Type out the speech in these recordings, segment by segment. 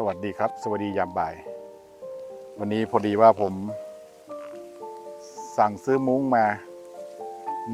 สวัสดีครับ สวัสดียามบ่าย วันนี้พอดีว่าผม สั่งซื้อมุ้งมา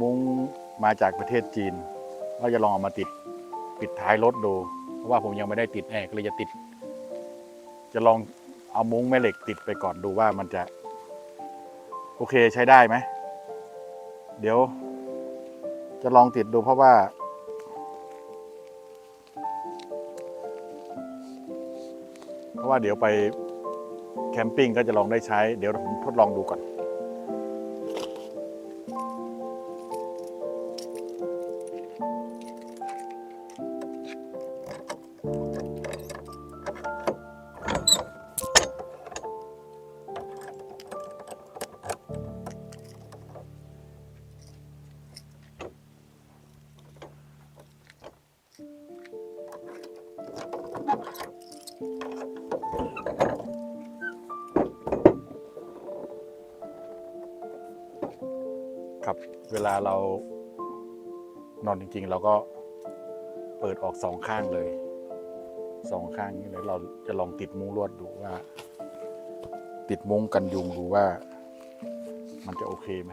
มุ้งมาจากประเทศจีน ว่าจะลองเอามาติดปิดท้ายรถดู เพราะว่าผมยังไม่ได้ติดแอร์ก็เลยจะติด จะลองเอามุ้งแม่เหล็กติดไปก่อนดูว่ามันจะ โอเคใช้ได้ไหม เดี๋ยว จะลองติดดูเพราะว่า ว่าเดี๋ยวไปแคมปิ้งก็จะลองได้ใช้ เดี๋ยวผมทดลองดูก่อน เวลาเรานอนจริง ๆ เราก็เปิดออกสองข้างเลยสองข้างนี้เลยเราจะลองติดมุ้งลวดดูว่า ติดมุ้งกันยุงดูว่า มันจะโอเคไหม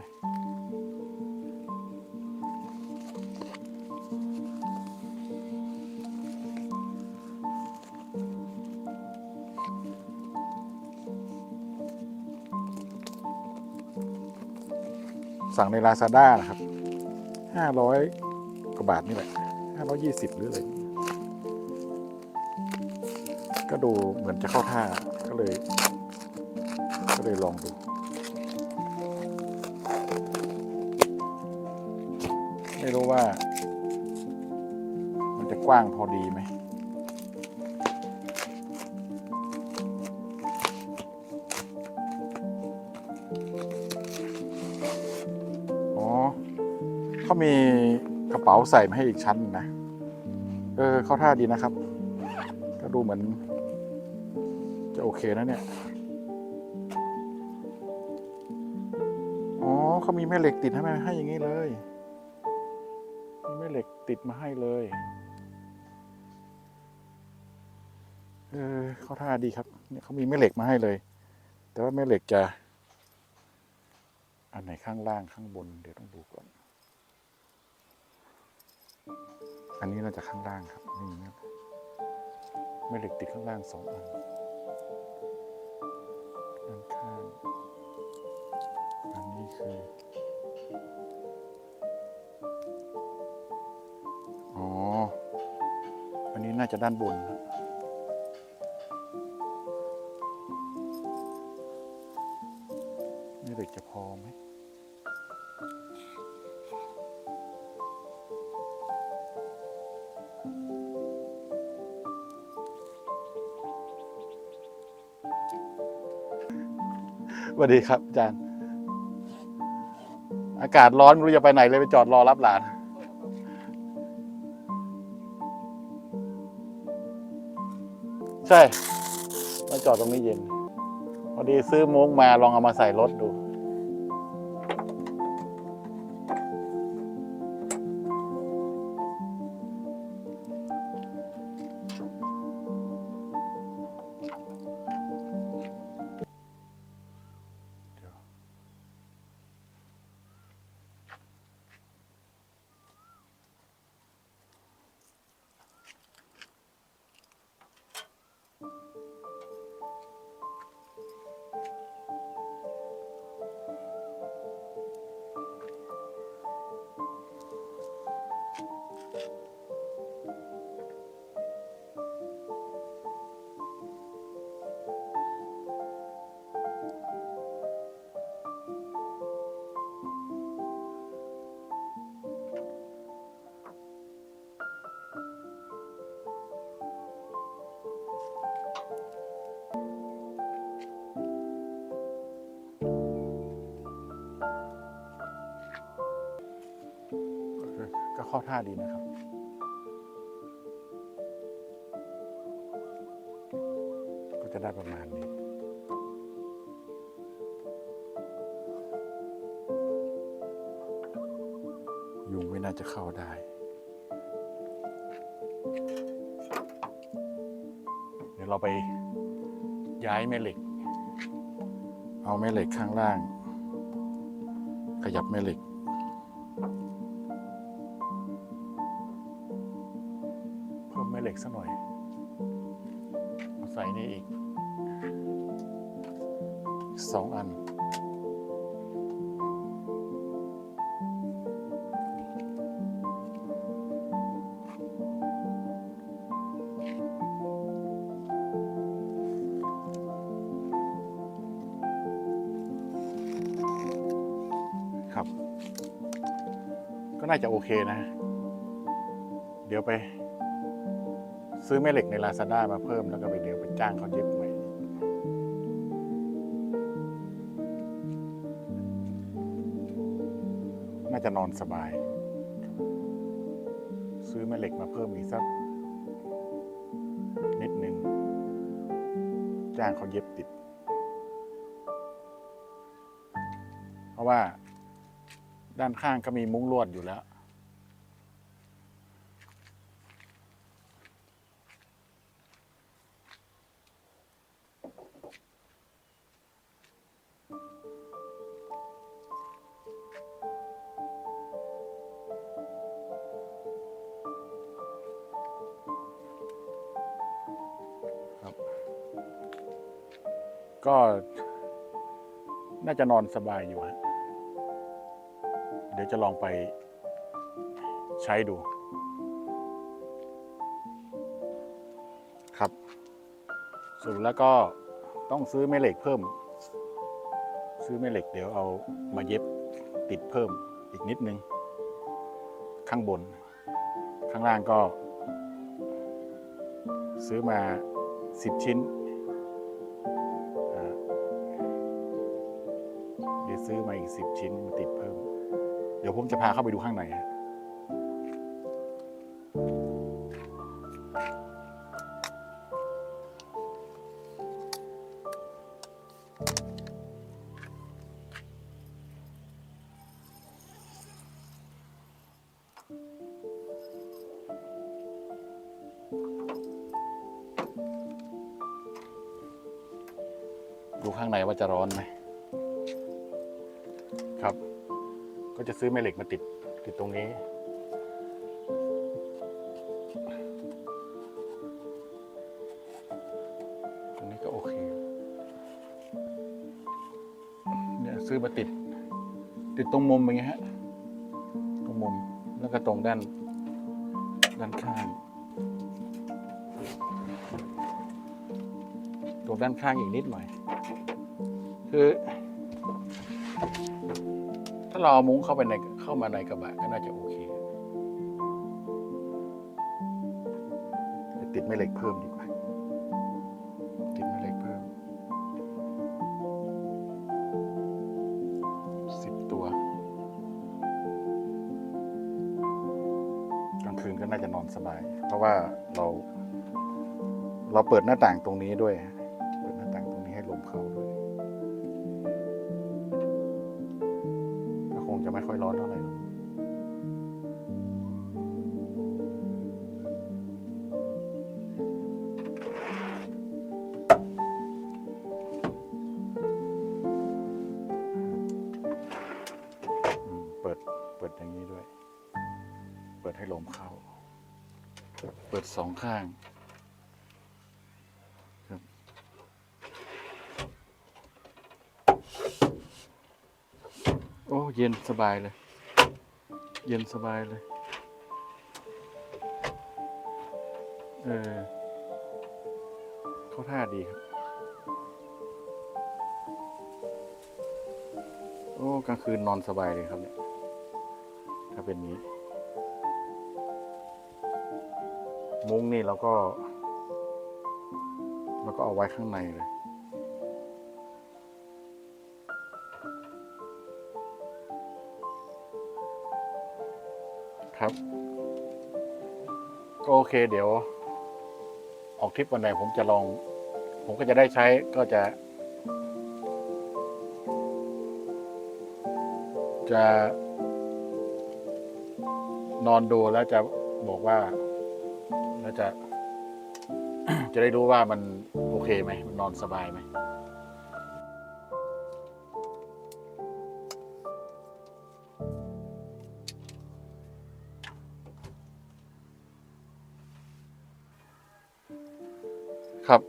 สั่งใน Lazada นะครับห้าร้อยกว่าบาทนี่แหละห้าร้อยี่สิบหรืออะไรก็ดูเหมือนจะเข้าท่าก็เลย ก็เลยลองดูไม่รู้ว่า มันจะกว้างพอดีไหม เขามีกระเป๋าใส่มาให้อีกชั้นหนึ่งนะ เออ เข้าท่าดีนะครับ ก็ดูเหมือน จะโอเคนะเนี่ย อ๋อเขามีแม่เหล็กติดให้มาให้อย่างนี้เลย มีแม่เหล็กติดมาให้เลย เออ เข้าท่าดีครับ เนี่ยเขามีแม่เหล็กมาให้เลย แต่ว่าแม่เหล็กจะ อันไหนข้างล่างข้างบนเดี๋ยวต้องดูก่อน อันนี้น่าจะข้างล่างครับนี่นะแม่เหล็กติดข้างล่างสองอันด้านข้าง อันนี้คืออ๋อ อันนี้น่าจะด้านบนนะแม่เหล็กจะพอไหม วัสดีครับอาจารย์ อากาศร้อนไม่รู้จะไปไหนเลยไปจอดรอรับหลาน ใช่ มาจอดตรงนี้เย็น พอดีซื้อมุ้งมาลองเอามาใส่รถดูาท่าดีนะครับ ก็จะได้ประมาณนี้ ยุงไม่น่าจะเข้าได้เดี๋ยวเราไปย้ายแม่เหล็ก เอาแม่เหล็กข้างล่าง ขยับแม่เหล็ก มแม่เหล็กสักหน่อยใส่นี่อีกสองอัน ครับ ก็น่าจะโอเคนะ เดี๋ยวไป ซื้อแม่เหล็กใน Lazada มาเพิ่มแล้วก็ไปเดี๋ยวไปจ้างเขาเย็บใหม่น่าจะนอนสบาย ซื้อแม่เหล็กมาเพิ่มอีกสักนิดหนึ่งจ้างเขาเย็บติด เพราะว่าด้านข้างก็มีมุ้งลวดอยู่แล้ว ก็น่าจะนอนสบายอยู่ฮะ เดี๋ยวจะลองไปใช้ดู ครับสรุดแล้วก็ต้องซื้อแม่เหล็กเพิ่ม ซื้อแม่เหล็กเดี๋ยวเอามาเย็บติดเพิ่มอีกนิดนึง ข้างบน ข้างล่างก็ ซื้อมาสิบชิ้น ซื้อมาอีกสิบชิ้นมาติดเพิ่ม เดี๋ยวผมจะพาเข้าไปดูข้างในฮะดูข้างในว่าจะร้อนไหม ก็จะซื้อแม่เหล็กมาติดติดตรงนี้ ตรงนี้ก็โอเค เนี่ยซื้อมาติด ติดตรงมุมอย่างเงี้ยฮะ ตรงมุม แล้วก็ตรงด้าน ด้านข้าง ตรงด้านข้างอีกนิดหน่อย คือ เราเอามุ้งเข้าไปในเข้ามาในกระบะก็น่าจะโอเค ติดแม่เหล็กเพิ่มดีกว่า ติดแม่เหล็กเพิ่มสิบตัวกลางคืนก็น่าจะนอนสบาย เพราะว่าเรา เราเปิดหน้าต่างตรงนี้ด้วย อนเท่าไหร่เปิด เปิดอย่างนี้ด้วย เปิดให้ลมเข้า เปิดสองข้าง ครับ โอ้เย็นสบายเลย เย็นสบายเลย เออเขาท่าดีครับ โอ้กลางคืนนอนสบายเลยครับเนี่ย ถ้าเป็นนี้ มุ้งนี่เราก็เราก็เอาไว้ข้างในเลย ครับก็โอเคเดี๋ยว ออกทริปวันไหนผมจะลอง ผมก็จะได้ใช้ก็จะ จะ นอนดูแล้วจะบอกว่า แล้วจะ จะได้รู้ว่ามันโอเคไหมมันนอนสบายไหม ครับ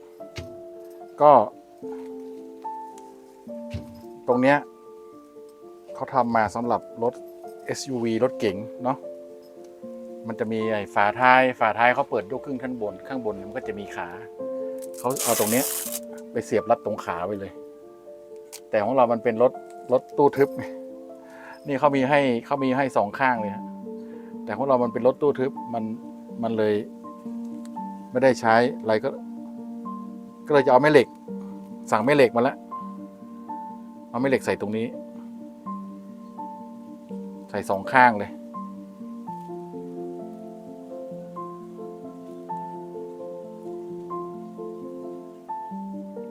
ก็ ตรงเนี้ยเขาทำมาสำหรับรถ SUV รถเก๋งเนาะมันจะมีไอ้ฝาท้ายฝาท้ายเขาเปิดยกครึ่งข้างบน ข้างบนมันก็จะมีขาเขาเอาตรงเนี้ย ไปเสียบรัดตรงขาไว้เลย แต่ของเรามันเป็นรถรถตู้ทึบ นี่เขามีให้เขามีให้สองข้างเลยแต่ของเรามันเป็นรถตู้ทึบมันมันเลย ไม่ได้ใช้อะไรก็ ก็เลยจะเอาแม่เหล็ก สั่งแม่เหล็กมาแล้ว เอาแม่เหล็กใส่ตรงนี้ ใส่สองข้างเลย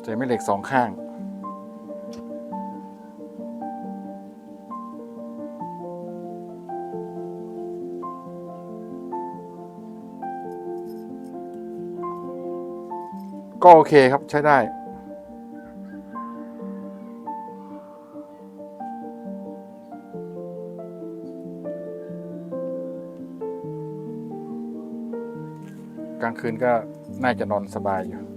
ใส่แม่เหล็กสองข้าง ก็โอเคครับใช้ได้ กลางคืนก็น่าจะนอนสบายอยู่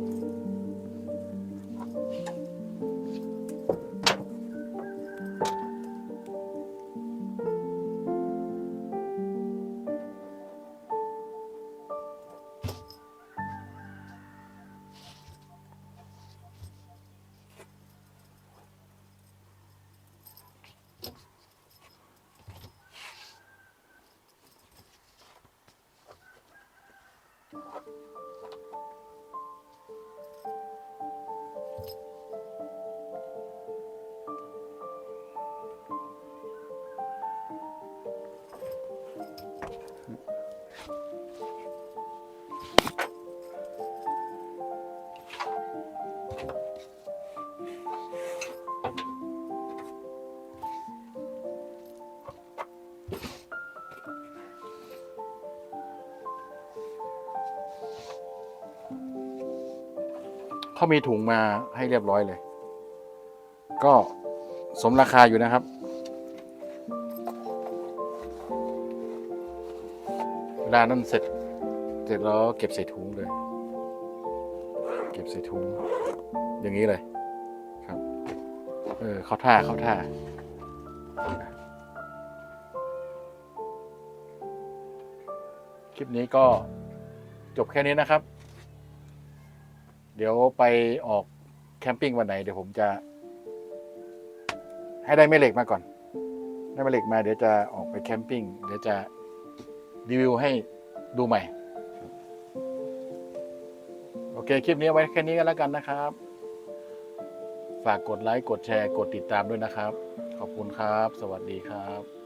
เขามีถุงมาให้เรียบร้อยเลย ก็สมราคาอยู่นะครับ เวลานั้นเสร็จ เสร็จแล้วเก็บใส่ถุงเลย เก็บใส่ถุง อย่างนี้เลยครับ เออเข้าท่าเข้าท่าคลิปนี้ก็จบแค่นี้นะครับ เดี๋ยวไปออกแคมปิ้งวันไหน เดี๋ยวผมจะ ให้ได้แม่เหล็กมาก่อน ได้แม่เหล็กมาเดี๋ยวจะออกไปแคมปิ้งเดี๋ยวจะรีวิวให้ดูใหม่ โอเค คลิปนี้ไว้แค่นี้กันแล้วกันนะครับ ฝากกดไลค์ กดแชร์ กดติดตามด้วยนะครับ ขอบคุณครับ สวัสดีครับ